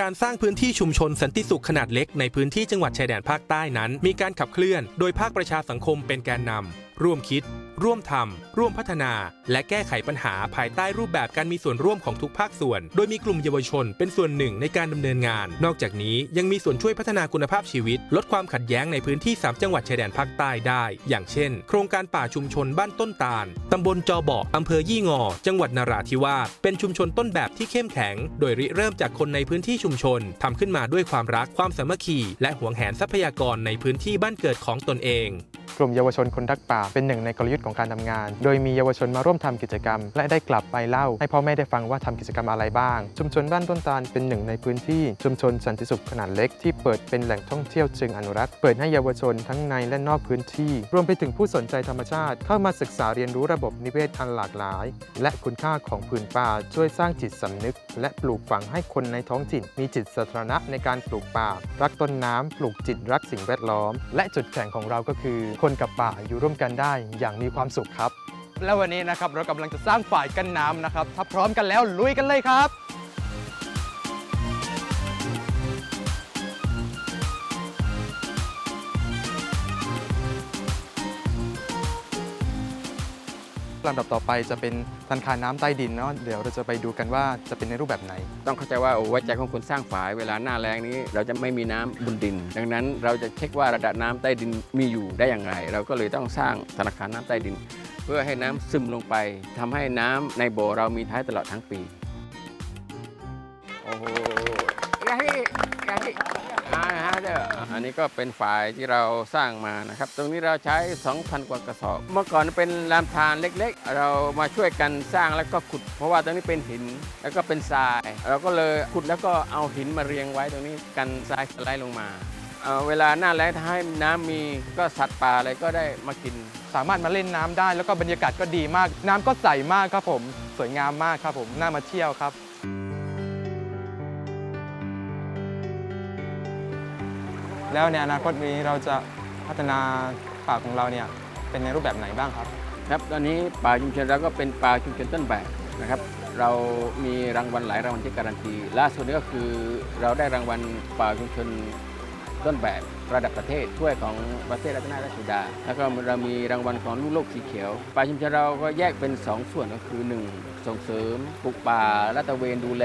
การสร้างพื้นที่ชุมชนสันติสุขขนาดเล็กในพื้นที่จังหวัดชายแดนภาคใต้นั้น มีการขับเคลื่อน โดยภาคประชาสังคมเป็นแกนนำร่วมคิด ร่วมทำร่วมพัฒนา และแก้ไขปัญหาภายใต้รูปแบบการมีส่วนร่วมของทุกภาคส่วน โดยมีกลุ่มเยาวชน เป็นส่วนหนึ่งในการดำเนินงาน นอกจากนี้ยังมีส่วนช่วยพัฒนาคุณภาพชีวิต ลดความขัดแย้งในพื้นที่ 3 จังหวัดชายแดนภาคใต้ได้ อย่างเช่น โครงการป่าชุมชนบ้านต้นตาลตำบลจอเบาะอำเภอยี่งอ จังหวัดนราธิวาสเป็นชุมชนต้นแบบที่เข้มแข็ง โดยริเริ่มจากคนในพื้นที่ชุมชนทำขึ้นมาด้วยความรักความสามัคคี และหวงแหนทรัพยากรในพื้นที่บ้านเกิดของตนเอง กลุ่มเยาวชนคนรักป่าเป็นหนึ่งในกลยุทธ์ของการทำงาน โดยมีเยาวชนมาร่วมทำกิจกรรม และได้กลับไปเล่า ให้พ่อแม่ได้ฟังว่าทำกิจกรรมอะไรบ้าง ชุมชนบ้านต้นตาลเป็นหนึ่งในพื้นที่ชุมชนสันติสุขขนาดเล็กที่เปิดเป็นแหล่งท่องเที่ยวเชิงอนุรักษ์เปิดให้เยาวชนทั้งในและนอกพื้นที่ รวมไปถึงผู้สนใจธรรมชาติ เข้ามาศึกษาเรียนรู้ระบบนิเวศอันหลากหลาย และคุณค่าของผืนป่าช่วยสร้างจิตสำนึก และปลูกฝังให้คนในท้องถิ่น มีจิตสาธารณะในการปลูกป่า รักต้นน้ำปลูกจิตรักสิ่งแวดล้อม และจุดแข็งของเราก็คือ คนกับป่าอยู่ร่วมกันได้อย่างมีความสุขครับ และวันนี้นะครับเรากำลังจะสร้างฝ่ายกันน้ำนะครับ ถ้าพร้อมกันแล้วลุยกันเลยครับ ลำดับต่อไปจะเป็นธนาคารน้ำใต้ดินเนาะเดี๋ยวเราจะไปดูกันว่าจะเป็นในรูปแบบไหน ต้องเข้าใจว่าโอ้ไว้ใจของคนสร้างฝายเวลาหน้าแล้งนี้ เราจะไม่มีน้ำบนดิน ดังนั้นเราจะเช็คว่าระดับน้ำใต้ดินมีอยู่ได้อย่างไร เราก็เลยต้องสร้างธนาคารน้ำใต้ดิน เพื่อให้น้ำซึมลงไปทำให้น้ำในบ่อเรามีท้ายตลอดทั้งปี โอ้โหยาฮิยาฮิ อาฮะเด้ออันนี้ก็เป็นฝายที่เราสร้างมานะครับ ตรงนี้เราใช้ 2,000 กว่ากระสอบ เมื่อก่อนเป็นลำธารเล็กๆ เรามาช่วยกันสร้างแล้วก็ขุด เพราะว่าตรงนี้เป็นหินแล้วก็เป็นทราย เราก็เลยขุดแล้วก็เอาหินมาเรียงไว้ตรงนี้กันทรายสไลด์ลงมาเเวลาหน้าแล้งถ้าให้น้ำมีก็สัตว์ป่าอะไรก็ได้มากิน สามารถมาเล่นน้ำได้ แล้วก็บรรยากาศก็ดีมาก น้ำก็ใสมากครับผม สวยงามมากครับผมน่ามาเที่ยวครับ แล้วในอนาคตนี้เราจะพัฒนาป่าของเราเนี่ยเป็นในรูปแบบไหนบ้างครับ ครับตอนนี้ป่าชุมชนเราก็เป็นป่าชุมชนต้นแบบนะครับ เรามีรางวัลหลายรางวัลที่การันตีล่าสุดนี้ก็คือเราได้รางวัลป่าชุมชนต้นแบบ ระดับประเทศถ้วยของประเทศรัตนราชสุดา แล้วก็เรามีรางวัลของลูกโลกสีเขียว ป่าชุมชนเราก็แยกเป็น 2 ส่วนก็คือ 1 ส่งเสริมปลูกป่าและตระเวนดูแล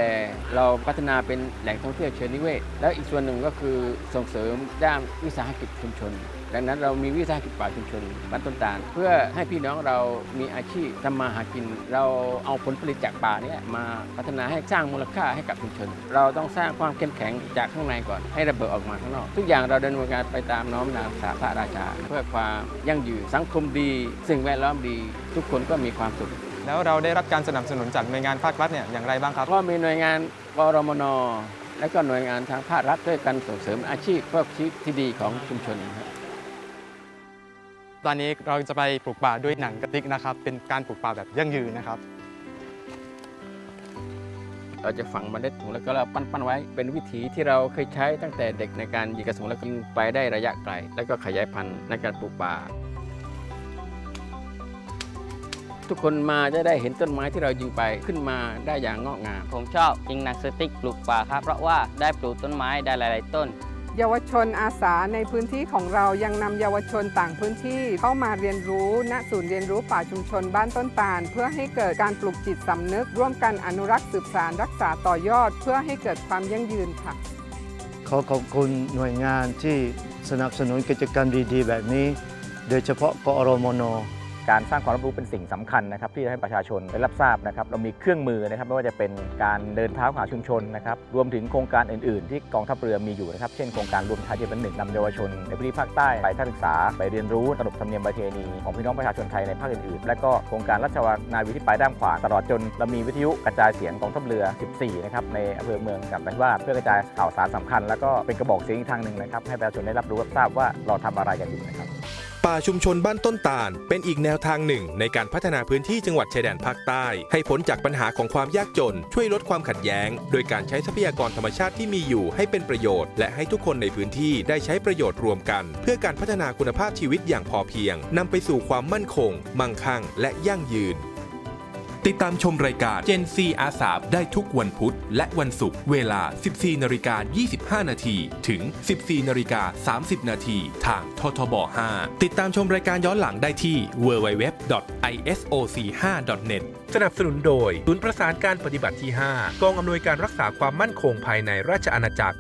เราพัฒนาเป็นแหล่งท่องเที่ยวเชิงนิเวศ แล้วอีกส่วนหนึ่งก็คือส่งเสริมด้านวิสาหกิจชุมชน ดังนั้นเรามีวิสาหกิจป่าชุมชนบ้านต้นตาล เพื่อให้พี่น้องเรามีอาชีพทำมาหากิน เราเอาผลผลิตจากป่านี้มาพัฒนาให้สร้างมูลค่าให้กับชุมชน เราต้องสร้างความเข้มแข็งจากข้างในก่อนให้ระเบิดออกมาข้างนอก ทุกอย่างเราดำเนินการไปตามน้อมนามสาพระราชา เพื่อความยั่งยืนสังคมดี สิ่งแวดล้อมดี ทุกคนก็มีความสุข แล้วเราได้รับการสนับสนุนจากหน่วยงานภาครัฐเนี่ยอย่างไรบ้างครับก็มีหน่วยงานกรมนและก็หน่วยงานทางภาครัฐด้วยกันส่งเสริมอาชีพเพื่อชีวิตที่ดีของชุมชนครับตอนนี้เราจะไปปลูกป่าด้วยหนังกระติกนะครับ เป็นการปลูกป่าแบบยั่งยืนนะครับ เราจะฝังเมล็ดถุงแล้วก็เราปั้นๆไว้ เป็นวิธีที่เราเคยใช้ตั้งแต่เด็กในการยิงกระสุนแล้วก็ยิงไปได้ระยะไกล แล้วก็ขยายพันธุ์ในการปลูกป่าทุกคนมาจะได้เห็นต้นไม้ที่เรายิงไปขึ้นมาได้อย่างงอกงาม ผมชอบยิงหนังสติ๊กปลูกป่าครับ เพราะว่าได้ปลูกต้นไม้ได้หลาย ๆ ต้น เยาวชนอาสาในพื้นที่ของเรายังนำเยาวชนต่างพื้นที่เข้ามาเรียนรู้ณศูนย์เรียนรู้ป่าชุมชนบ้านต้นตาล เพื่อให้เกิดการปลูกจิตสำนึก ร่วมกันอนุรักษ์สืบสารรักษาต่อยอด เพื่อให้เกิดความยั่งยืนค่ะ ขอขอบคุณหน่วยงานที่สนับสนุนกิจกรรมดีๆ แบบนี้ โดยเฉพาะกอรมน การสร้างความรับรู้เป็นสิ่งสำคัญนะครับที่จะให้ประชาชนได้รับทราบนะครับเรามีเครื่องมือนะครับไม่ว่าจะเป็นการเดินเท้าหาชุมชนนะครับรวมถึงโครงการอื่น ๆ ที่กองทัพเรือมีอยู่นะครับเช่นโครงการรวมไทยเป็นหนึ่งนำเยาวชน ในพื้นที่ภาคใต้ไปทัศนศึกษาไปเรียนรู้ขนบธรรมเนียมประเพณีของพี่น้องประชาชนไทยในภาคอื่น ๆ และก็โครงการรัชวานาวีที่ปลายด้ามขวาตลอดจนเรามีวิทยุกระจายเสียงกองทัพเรือ 14 นะครับในอำเภอเมืองกับนราธิวาสเพื่อกระจายข่าวสารสำคัญ แล้วก็เป็นกระบอกเสียงอีกทางหนึ่งนะครับให้ประชาชนได้รับรู้รับทราบว่าเราทำอะไรกันอยู่นะครับ ป่าชุมชนบ้านต้นตาล เป็นอีกแนวทางหนึ่งในการพัฒนาพื้นที่จังหวัดชายแดนภาคใต้ ให้พ้นจากปัญหาของความยากจน ช่วยลดความขัดแย้ง โดยการใช้ทรัพยากรธรรมชาติที่มีอยู่ให้เป็นประโยชน์ และให้ทุกคนในพื้นที่ได้ใช้ประโยชน์รวมกัน เพื่อการพัฒนาคุณภาพชีวิตอย่างพอเพียงนำไปสู่ความมั่นคง มั่งคั่ง และยั่งยืน ติดตามชมรายการ Gen C อาสาได้ทุกวันพุธและวันศุกร์เวลา 14นาฬิกา25 นาทีถึง 14นาฬิกา30 นาทีทางททบ 5 ติดตามชมรายการย้อนหลังได้ที่ www.isoc5.net สนับสนุนโดยศูนย์ประสานการปฏิบัติที่ 5 กองอำนวยการรักษาความมั่นคงภายในราชอาณาจักร